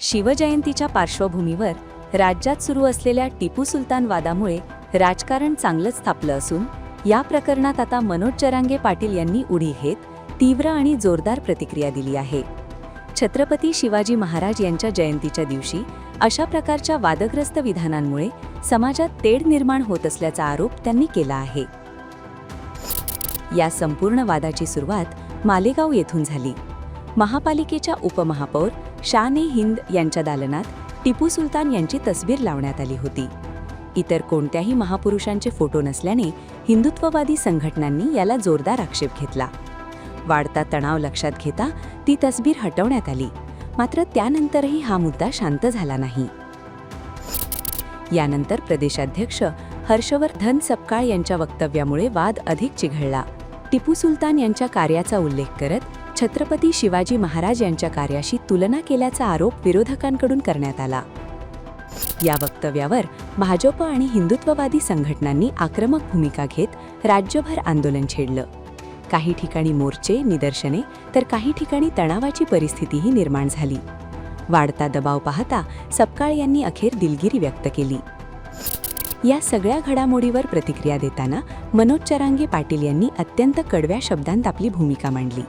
शिवजयंतीच्या पार्श्वभूमीवर राज्यात सुरू असलेल्या टिपू सुलतान वादामुळे राजकारण चांगलंच थापलं असून या प्रकरणात आता मनोज जरांगे पाटील यांनी उडी घेत तीव्र आणि जोरदार प्रतिक्रिया दिली आहे. छत्रपती शिवाजी महाराज यांच्या जयंतीच्या दिवशी अशा प्रकारच्या वादग्रस्त विधानांमुळे समाजात तेढ निर्माण होत असल्याचा आरोप त्यांनी केला आहे. या संपूर्ण वादाची सुरुवात मालेगाव येथून झाली. महापालिकेच्या उपमहापौर शान ए हिंद यांच्या दालनात टिपू सुलतान यांची तस्वीर लावण्यात आली होती. इतर कोणत्याही महापुरुषांचे फोटो नसल्याने हिंदुत्ववादी संघटनांनी याला जोरदार आक्षेप घेतला. वाढता तणाव लक्षात घेता ती तस्बीर हटवण्यात आली. मात्र त्यानंतरही हा मुद्दा शांत झाला नाही. यानंतर प्रदेशाध्यक्ष हर्षवर्धन सपकाळ यांच्या वक्तव्यामुळे वाद अधिक चिघळला. टिपू सुलतान यांच्या कार्याचा उल्लेख करत छत्रपती शिवाजी महाराज यांच्या कार्याशी तुलना केल्याचा आरोप विरोधकांकडून करण्यात आला. या वक्तव्यावर भाजप आणि हिंदुत्ववादी संघटनांनी आक्रमक भूमिका घेत राज्यभर आंदोलन छेडलं. काही ठिकाणी मोर्चे निदर्शने तर काही ठिकाणी तणावाची परिस्थितीही निर्माण झाली. वाढता दबाव पाहता सपकाळ यांनी अखेर दिलगिरी व्यक्त केली. या सगळ्या घडामोडीवर प्रतिक्रिया देताना मनोज चरांगे पाटील यांनी अत्यंत कडव्या शब्दांत आपली भूमिका मांडली.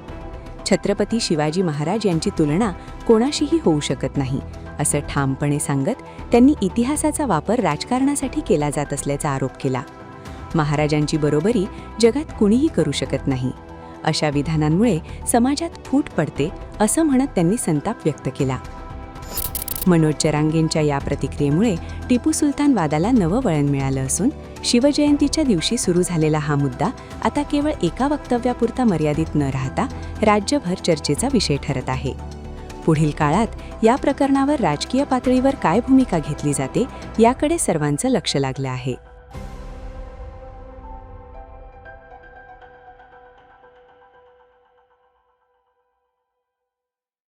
छत्रपती शिवाजी महाराज यांची तुलना कोणाशीही होऊ शकत नाही असं ठामपणे सांगत त्यांनी इतिहासाचा वापर राजकारणासाठी केला जात असल्याचा आरोप केला. महाराजांची बरोबरी जगात कुणीही करू शकत नाही. अशा विधानांमुळे समाजात फूट पडते असं म्हणत त्यांनी संताप व्यक्त केला. मनोज जरांगेंच्या या प्रतिक्रियेमुळे टिपू सुलतान वादाला नवं वळण मिळालं असून शिवजयंतीच्या दिवशी सुरू झालेला हा मुद्दा आता केवळ एका वक्तव्यापुरता मर्यादित न राहता राज्यभर चर्चेचा विषय ठरत आहे. पुढील काळात या प्रकरणावर राजकीय पातळीवर काय भूमिका घेतली जाते याकडे सर्वांचं लक्ष लागलं आहे.